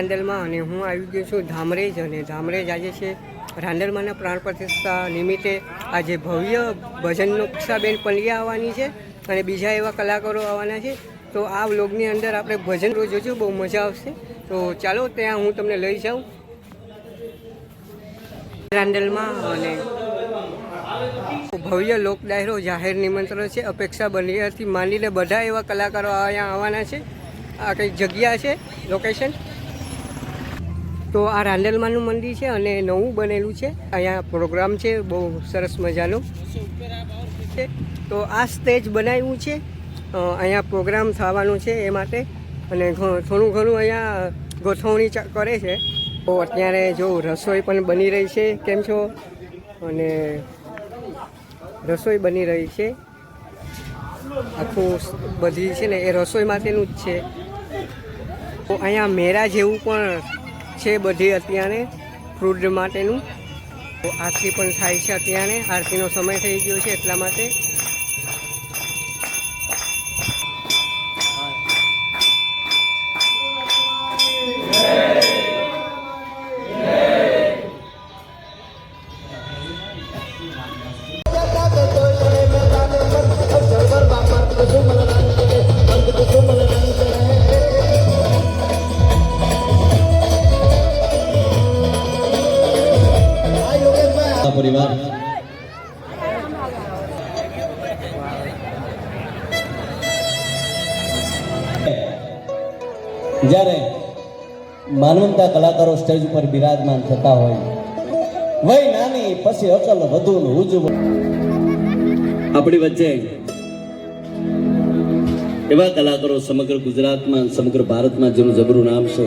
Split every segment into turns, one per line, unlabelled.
રાંદલમાં અને હું આવી ગયો છું ધામરેજ અને ધામરેજ આજે છે રાંદલમાંના પ્રાણ પ્રતિષ્ઠા નિમિત્તે આજે ભવ્ય ભજનનો કક્ષાબેન પંડ્યા આવવાની છે અને બીજા એવા કલાકારો આવવાના છે. તો આ વ્લોગની અંદર આપણે ભજન રોજ જોજો બહુ મજા આવશે. તો ચાલો ત્યાં હું તમને લઈ જાઉં. રાંદલમાં અને ભવ્ય લોક ડાયરો જાહેર નિમંત્રણ છે. અપેક્ષા બનિયાથી માંડીને બધા એવા કલાકારો અહીંયા આવવાના છે. આ કંઈક જગ્યા છે લોકેશન તો આ રાંદલમાનું મંદિર છે અને નવું બનેલું છે. અહીંયા પ્રોગ્રામ છે, બહુ સરસ મજાનો. છે. તો આ સ્ટેજ બનાવ્યું છે. અહીંયા પ્રોગ્રામ થવાનું છે એ માટે. અને થોડું ઘણું અહીંયા ગોઠવણી કરે છે. તો અત્યારે જો રસોઈ પણ બની રહી છે. કેમ છો? અને રસોઈ બની રહી છે. આખું બધી છે ને એ રસોઈ માટેનું જ છે. તો અહીંયા મેરા જેવું પણ છે બધી અત્યારે ફ્રૂટ માટેનું. આરતી પણ થાય છે અત્યારે. આરતીનો સમય થઈ ગયો છે એટલા માટે.
સ્ટેજ ઉપર બિરાજમાન થતા હોય. વય નાની, પછી અકલ વધુ ને ઉજવું આપણી વચ્ચે એવા કલાકારો સમગ્ર ગુજરાતમાં, સમગ્ર ભારતમાં જેનું જબરું નામ છે.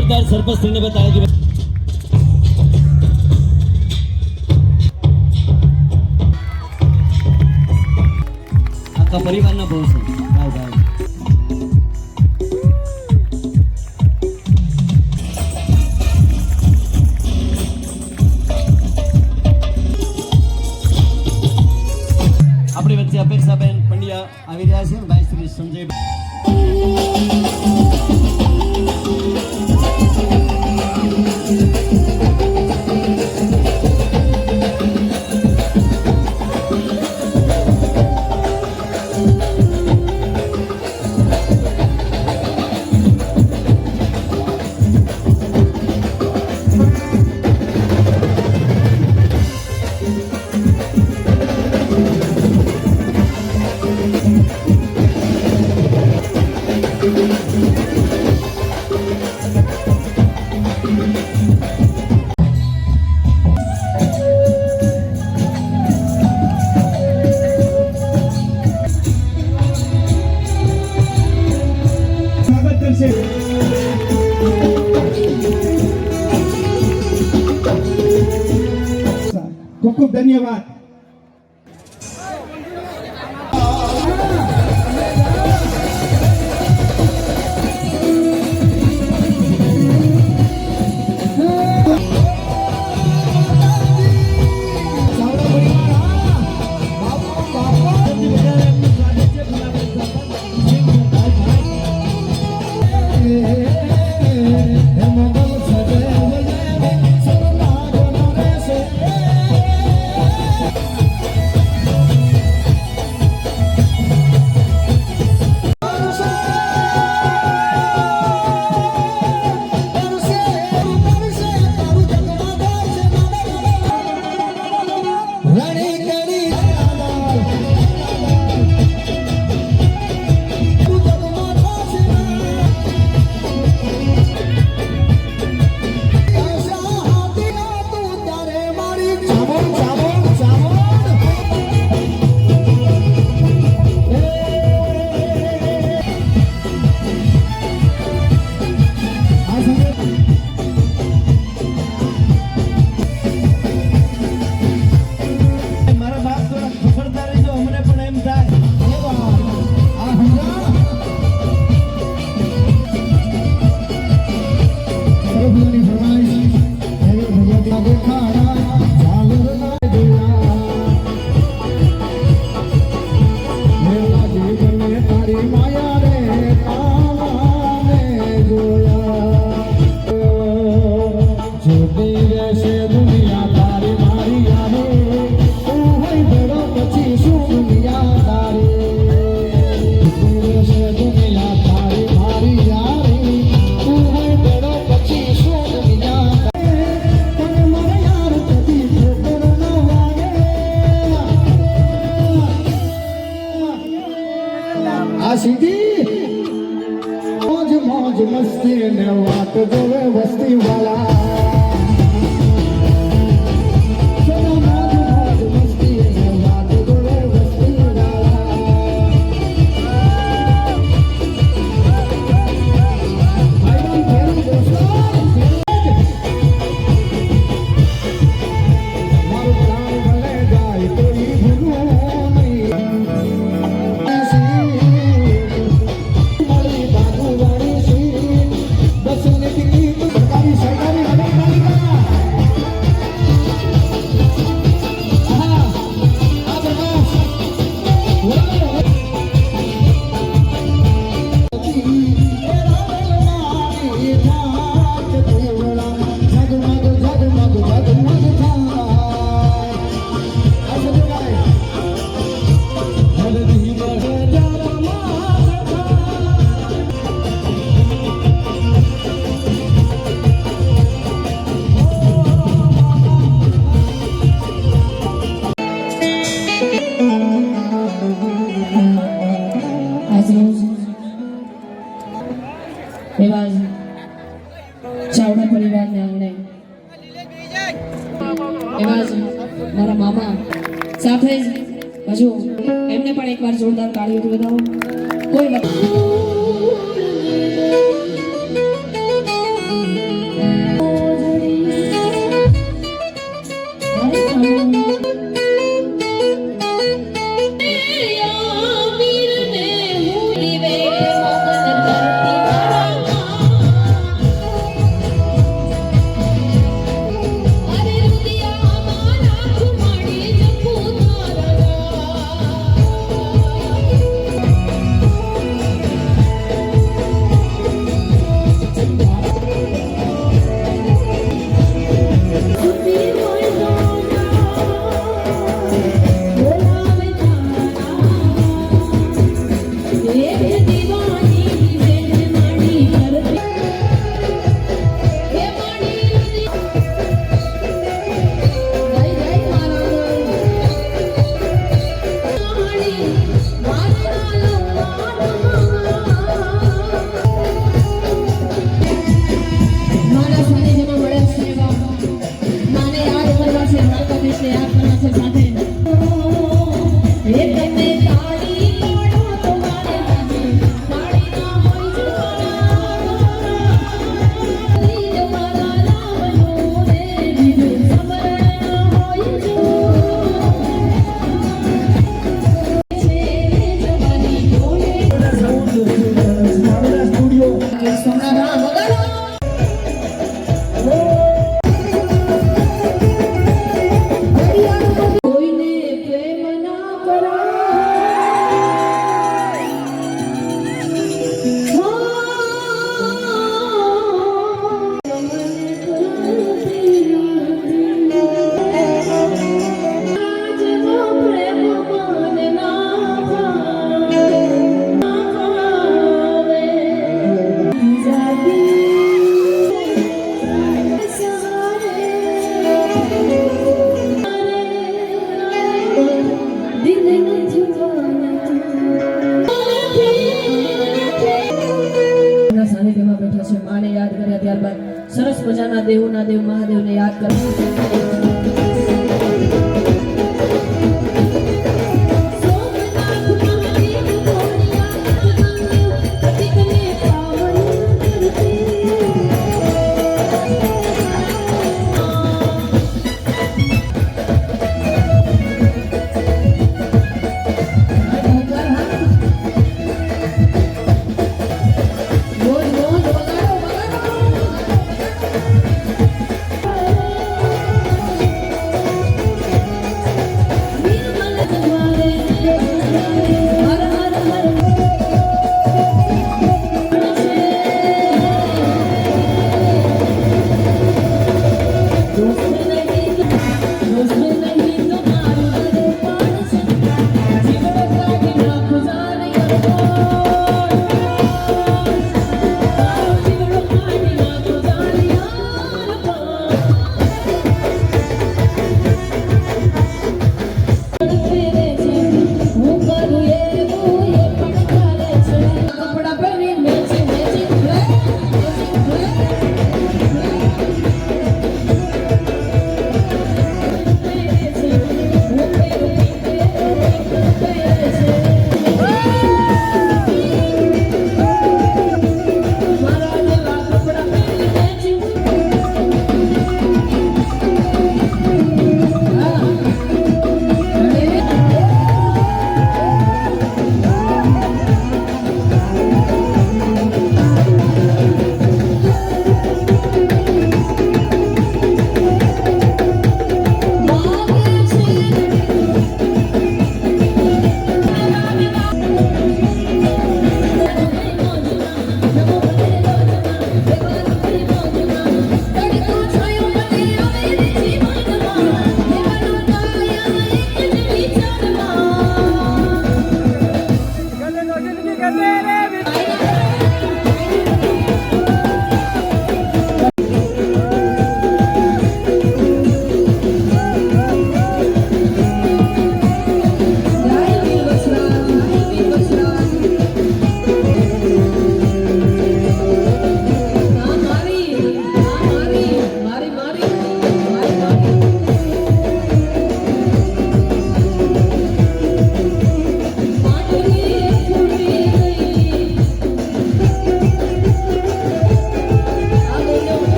જોરદાર ने बताया कि આખા પરિવારના બહુ છે
ધન્યવાદ.
અને એવા જ મારા મામા. સાથે જ હજુ એમને પણ એકવાર જોરદાર તાળીઓ વધાવો. કોઈ સરસ મજાના દેવોના દેવ મહાદેવને યાદ
કરશું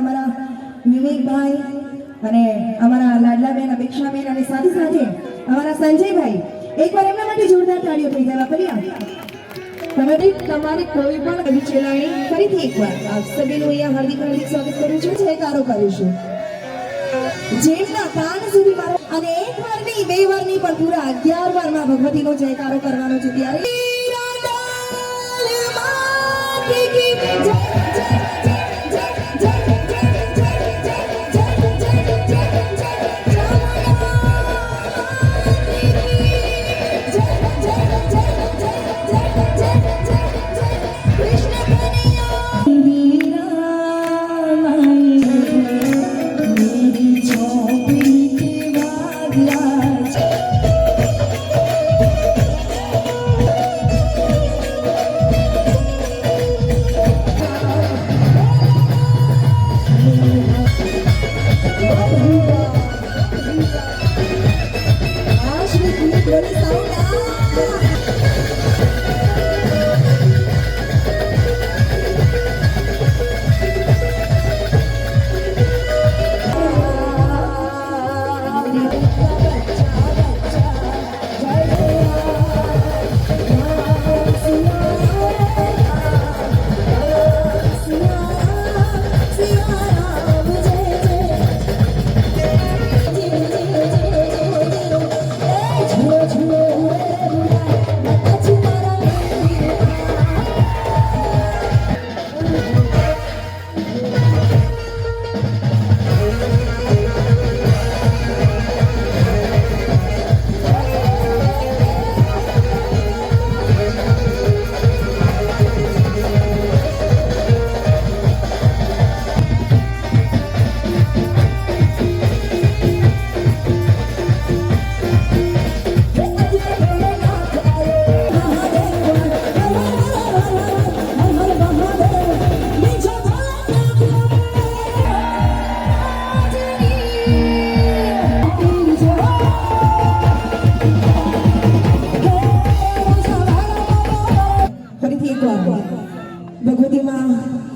અમારા વિવેકભાઈ અને અમારા લાડલાબેન અપેક્ષાબેન અને સાથે સાથે અમારા સંજયભાઈ. એકવાર એમના માટે જોરદાર તાળીઓ થઈ જવા કર્યા તમે બી તમારી કોઈ પણ એવી ફરીથી એકવાર આપ સભીનું અહીંયા હાર્દિક હાર્દિક સ્વાગત કરું છું. જયકારો કરું છું જેમના કાન સુધી મારો અને એક વાર નહીં, બે વાર નહીં, પણ પૂરા અગિયાર વારમાં ભગવતીનો જયકારો કરવાનો છે ત્યારે.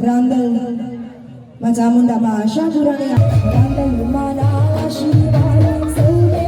रांदल माझा मुंडाबा आशा गुराने रांदल मनाला शिवाय सौरे